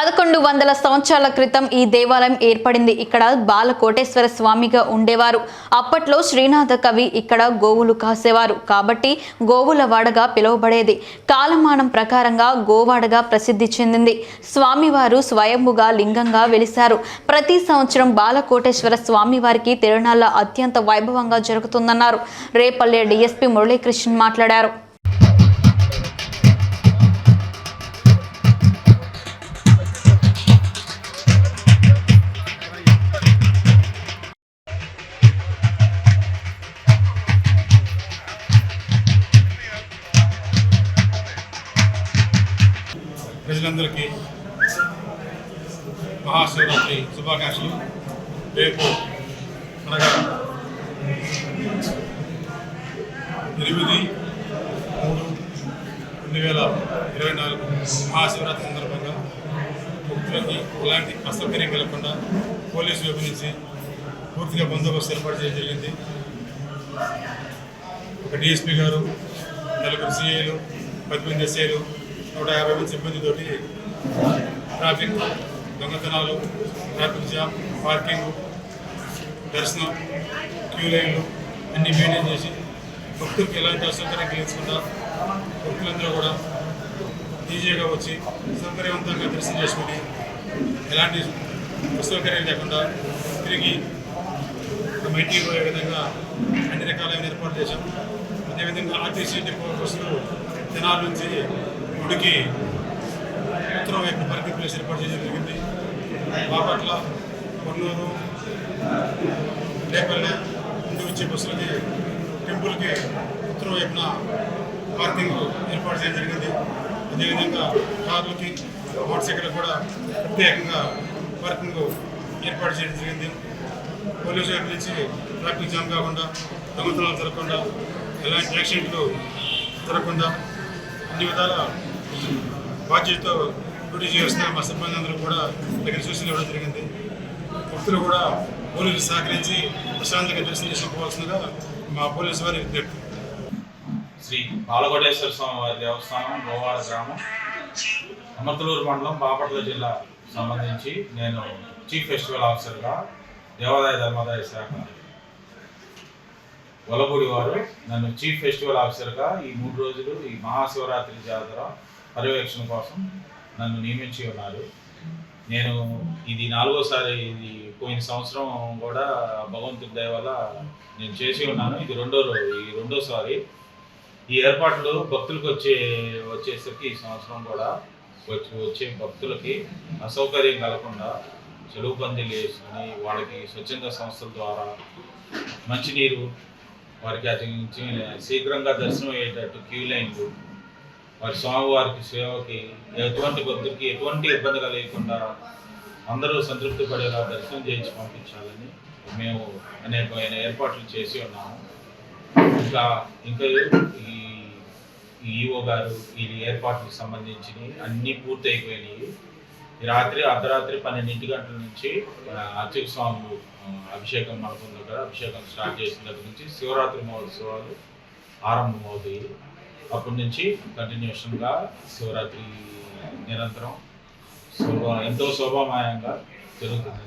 పదకొండు వందల సంవత్సరాల క్రితం ఈ దేవాలయం ఏర్పడింది. ఇక్కడ బాలకోటేశ్వర స్వామిగా ఉండేవారు. అప్పట్లో శ్రీనాథ కవి ఇక్కడ గోవులు కాసేవారు. కాబట్టి గోవుల వాడగా పిలువబడేది. కాలమానం ప్రకారంగా గోవాడగా ప్రసిద్ధి చెందింది. స్వామివారు స్వయంభుగా లింగంగా వెలిశారు. ప్రతి సంవత్సరం బాలకోటేశ్వర స్వామివారికి తిరునాళ్ళ అత్యంత వైభవంగా జరుగుతుందన్నారు. రేపల్లె డిఎస్పీ మురళీకృష్ణన్ మాట్లాడారు. ప్రజలందరికీ మహాశివరాత్రి శుభాకాంక్షలు. రేపు అనగా ఎనిమిది మూడు రెండు వేల ఇరవై నాలుగు మహాశివరాత్రి సందర్భంగా భక్తులకి ఎలాంటి అసౌకర్యం కలగకుండా పోలీసు వైపు నుంచి పూర్తిగా బందోబస్తు ఏర్పాటు చేయడం జరిగింది. ఒక డిఎస్పీ గారు నలుగురు సిఐలు పద్దెనిమిది ఎస్ఐలు నూట యాభై మంది సిబ్బందితోటి ట్రాఫిక్ దొంగతనాలు ట్రాఫిక్ జామ్ పార్కింగ్ దర్శనం క్యూ లైన్లు అన్నీ మెయింటైన్ చేసి భక్తులకి ఎలాంటి అసౌకర్యం కలిగించకుండా భక్తులందరూ కూడా ఈజీగా వచ్చి సౌకర్యవంతంగా దర్శనం చేసుకుని ఎలాంటి అసౌకర్యం లేకుండా తిరిగి ఒక ఇంటికి పోయే విధంగా అన్ని రకాలైన ఏర్పాటు చేశాం. అదేవిధంగా ఆర్టీసీ డిపో బస్సులు జనాల నుంచి గుడికి ఉత్తరం వైపు పార్కింగ్ ప్లేస్ ఏర్పాటు చేయడం జరిగింది. బాపట్ల కొన్నూరు లేపల్లె ముందు వచ్చే బస్సులకి టెంపుల్కి ఉత్తరం వైపున పార్కింగ్ ఏర్పాటు చేయడం జరిగింది. అదేవిధంగా కార్లకి మోటార్ సైకిల్ కూడా ప్రత్యేకంగా పార్కింగ్ ఏర్పాటు చేయడం జరిగింది. పోలీసు వైపు నుంచి ట్రాఫిక్ జామ్ కాకుండా దొంగతనాలు జరగకుండా ఎలాంటి యాక్సిడెంట్లు జరగకుండా అన్ని విధాల బాధ్యతతో డ్యూటీ చేస్తున్న మా సిబ్బంది అందరూ కూడా దగ్గర సూచనలు ఇవ్వడం జరిగింది. భక్తులు కూడా పోలీసులు సహకరించి ప్రశాంతంగా దర్శనం చేసుకోవాల్సిందిగా మా పోలీసు వారి విజ్ఞప్తి. శ్రీ పాలకోటేశ్వర స్వామి వారి దేవస్థానం గోవాడ గ్రామం. అమర్తలూరు మండలం బాపట్ల జిల్లా సంబంధించి నేను చీఫ్ ఫెస్టివల్ ఆఫీసర్గా దేవాదాయ ధర్మాదాయ శాఖ వలపూడి వారు నన్ను చీఫ్ ఫెస్టివల్ ఆఫీసర్గా ఈ మూడు రోజులు ఈ మహాశివరాత్రి జాతర పర్యవేక్షణ కోసం నన్ను నియమించి ఉన్నారు. నేను ఇది నాలుగోసారి ఇది పోయిన సంవత్సరం కూడా భగవంతుడి దయ వల్ల నేను చేసి ఉన్నాను. ఇది రెండో రోజు ఈ రెండోసారి. ఈ ఏర్పాట్లు భక్తులకు వచ్చే వచ్చేసరికి ఈ సంవత్సరం కూడా వచ్చి వచ్చే భక్తులకి అసౌకర్యం కలగకుండా చెరువు పందిలు వేసుకుని వాళ్ళకి స్వచ్ఛంద సంస్థల ద్వారా మంచినీరు వారికి అతి శీఘ్రంగా దర్శనం అయ్యేటట్టు క్యూ లైన్లు వారి స్వామివారికి సేవకి ఎటువంటి భక్తులకి ఎటువంటి ఇబ్బంది కలగకుండా అందరూ సంతృప్తి పడేలా దర్శనం చేయించి పంపించాలని మేము అనేకమైన ఏర్పాట్లు చేసి ఉన్నాము. ఇంకా ఇంకా ఈ ఈఓ గారు ఈ ఏర్పాట్లకు సంబంధించి అన్నీ పూర్తి అయిపోయినాయి రాత్రి అర్ధరాత్రి పన్నెండింటి గంటల నుంచి అర్చక స్వాములు అభిషేకం మనకుంది దగ్గర అభిషేకం స్టార్ట్ చేసిన దగ్గర నుంచి శివరాత్రి మహోత్సవాలు ఆరంభమవుతాయి. అప్పటి నుంచి కంటిన్యూషన్గా శివరాత్రి నిరంతరం శోభ ఎంతో శోభామయంగా జరుగుతుంది.